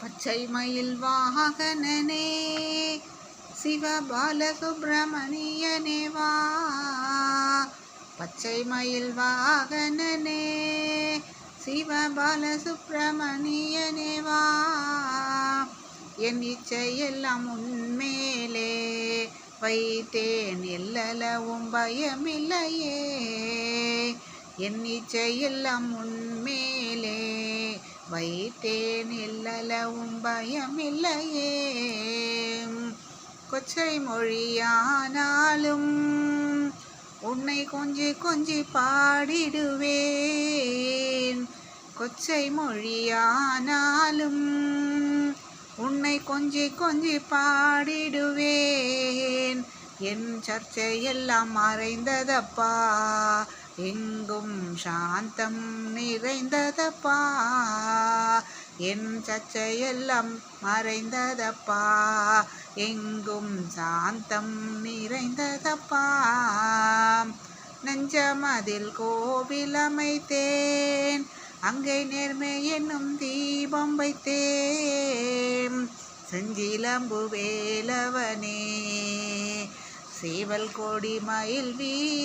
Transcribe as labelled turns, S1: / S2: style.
S1: பச்சை மயில் வாகனனே சிவபாலசுப்பிரமணியனே வா. பச்சை மயில் வாகனனே சிவபாலசுப்பிரமணியனே வா. என் இச்சையெல்லாம் உன்மேலே வைத்தேன் இல்லலவும் பயமில்லையே. என் இச்சையெல்லாம் உன்மே வைத்தேன் எல்லளவும் பயமில்லையே. கொச்சை மொழியானாலும் உன்னை கொஞ்சி கொஞ்சி பாடிடுவேன். கொச்சை மொழியானாலும் உன்னை கொஞ்சி கொஞ்சி பாடிடுவேன். என் சர்ச்சையெல்லாம் மறைந்ததப்பா. எங்கும் சாந்தம் நிறைந்ததப்பா. என் சச்சையெல்லாம் மறைந்ததப்பா. எங்கும் சாந்தம் நிறைந்ததப்பா. நெஞ்சமதில் கோவில் அமைத்தேன். அங்கே நேர்மை என்னும் தீபம் வைத்தேன். செஞ்சிலம்பு வேலவனே. சேவல் கொடி மயில் வீர